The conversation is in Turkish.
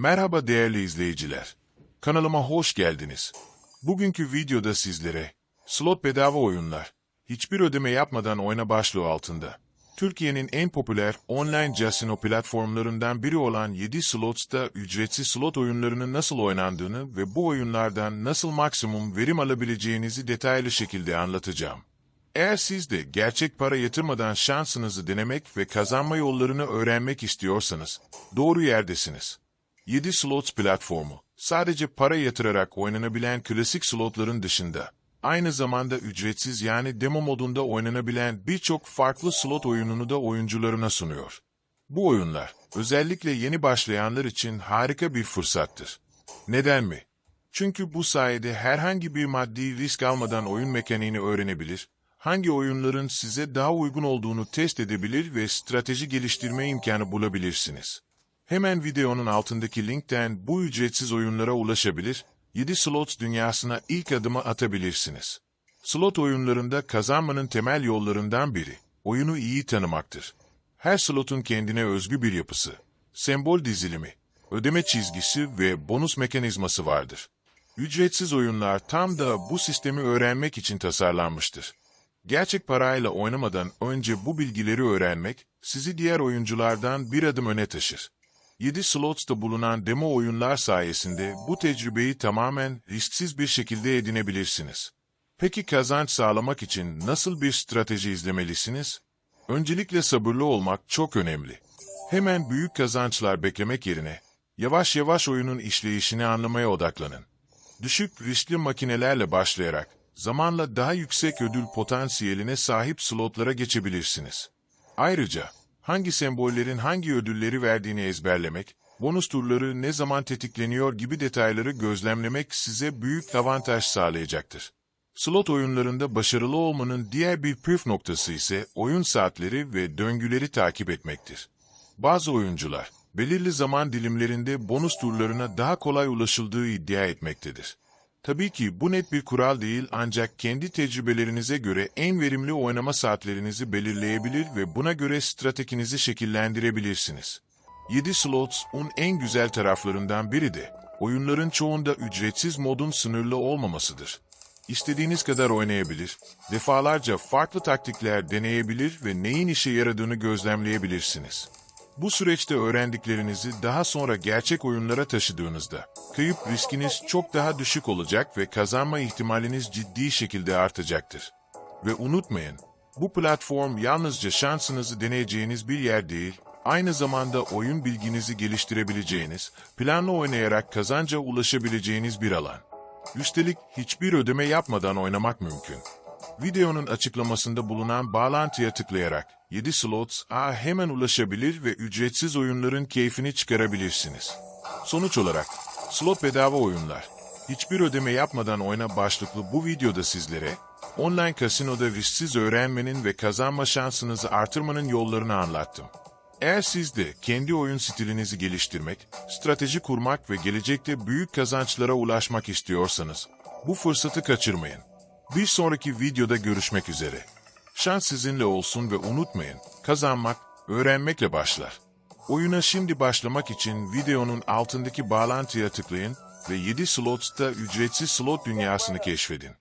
Merhaba değerli izleyiciler. Kanalıma hoş geldiniz. Bugünkü videoda sizlere slot bedava oyunlar, hiçbir ödeme yapmadan oyna başlığı altında. Türkiye'nin en popüler online casino platformlarından biri olan 7 Slots'ta ücretsiz slot oyunlarının nasıl oynandığını ve bu oyunlardan nasıl maksimum verim alabileceğinizi detaylı şekilde anlatacağım. Eğer siz de gerçek para yatırmadan şansınızı denemek ve kazanma yollarını öğrenmek istiyorsanız, doğru yerdesiniz. 7 Slots platformu, sadece para yatırarak oynanabilen klasik slotların dışında, aynı zamanda ücretsiz yani demo modunda oynanabilen birçok farklı slot oyununu da oyuncularına sunuyor. Bu oyunlar, özellikle yeni başlayanlar için harika bir fırsattır. Neden mi? Çünkü bu sayede herhangi bir maddi risk almadan oyun mekaniğini öğrenebilir, hangi oyunların size daha uygun olduğunu test edebilir ve strateji geliştirme imkanı bulabilirsiniz. Hemen videonun altındaki linkten bu ücretsiz oyunlara ulaşabilir, 7 Slots dünyasına ilk adımı atabilirsiniz. Slot oyunlarında kazanmanın temel yollarından biri, oyunu iyi tanımaktır. Her slotun kendine özgü bir yapısı, sembol dizilimi, ödeme çizgisi ve bonus mekanizması vardır. Ücretsiz oyunlar tam da bu sistemi öğrenmek için tasarlanmıştır. Gerçek parayla oynamadan önce bu bilgileri öğrenmek, sizi diğer oyunculardan bir adım öne taşır. 7 Slots'ta bulunan demo oyunlar sayesinde bu tecrübeyi tamamen risksiz bir şekilde edinebilirsiniz. Peki kazanç sağlamak için nasıl bir strateji izlemelisiniz? Öncelikle sabırlı olmak çok önemli. Hemen büyük kazançlar beklemek yerine, yavaş yavaş oyunun işleyişini anlamaya odaklanın. Düşük riskli makinelerle başlayarak, zamanla daha yüksek ödül potansiyeline sahip slotlara geçebilirsiniz. Ayrıca, hangi sembollerin hangi ödülleri verdiğini ezberlemek, bonus turları ne zaman tetikleniyor gibi detayları gözlemlemek size büyük avantaj sağlayacaktır. Slot oyunlarında başarılı olmanın diğer bir püf noktası ise oyun saatleri ve döngüleri takip etmektir. Bazı oyuncular, belirli zaman dilimlerinde bonus turlarına daha kolay ulaşıldığı iddia etmektedir. Tabii ki bu net bir kural değil ancak kendi tecrübelerinize göre en verimli oynama saatlerinizi belirleyebilir ve buna göre stratejinizi şekillendirebilirsiniz. 7 Slots'un en güzel taraflarından biri de oyunların çoğunda ücretsiz modun sınırlı olmamasıdır. İstediğiniz kadar oynayabilir, defalarca farklı taktikler deneyebilir ve neyin işe yaradığını gözlemleyebilirsiniz. Bu süreçte öğrendiklerinizi daha sonra gerçek oyunlara taşıdığınızda, kayıp riskiniz çok daha düşük olacak ve kazanma ihtimaliniz ciddi şekilde artacaktır. Ve unutmayın, bu platform yalnızca şansınızı deneyeceğiniz bir yer değil, aynı zamanda oyun bilginizi geliştirebileceğiniz, planlı oynayarak kazanca ulaşabileceğiniz bir alan. Üstelik hiçbir ödeme yapmadan oynamak mümkün. Videonun açıklamasında bulunan bağlantıya tıklayarak 7 Slots A hemen ulaşabilir ve ücretsiz oyunların keyfini çıkarabilirsiniz. Sonuç olarak, slot bedava oyunlar, hiçbir ödeme yapmadan oyna başlıklı bu videoda sizlere, online kasinoda risksiz öğrenmenin ve kazanma şansınızı artırmanın yollarını anlattım. Eğer siz de kendi oyun stilinizi geliştirmek, strateji kurmak ve gelecekte büyük kazançlara ulaşmak istiyorsanız, bu fırsatı kaçırmayın. Bir sonraki videoda görüşmek üzere. Şans sizinle olsun ve unutmayın, kazanmak, öğrenmekle başlar. Oyuna şimdi başlamak için videonun altındaki bağlantıya tıklayın ve 7 Slots'ta ücretsiz slot dünyasını keşfedin.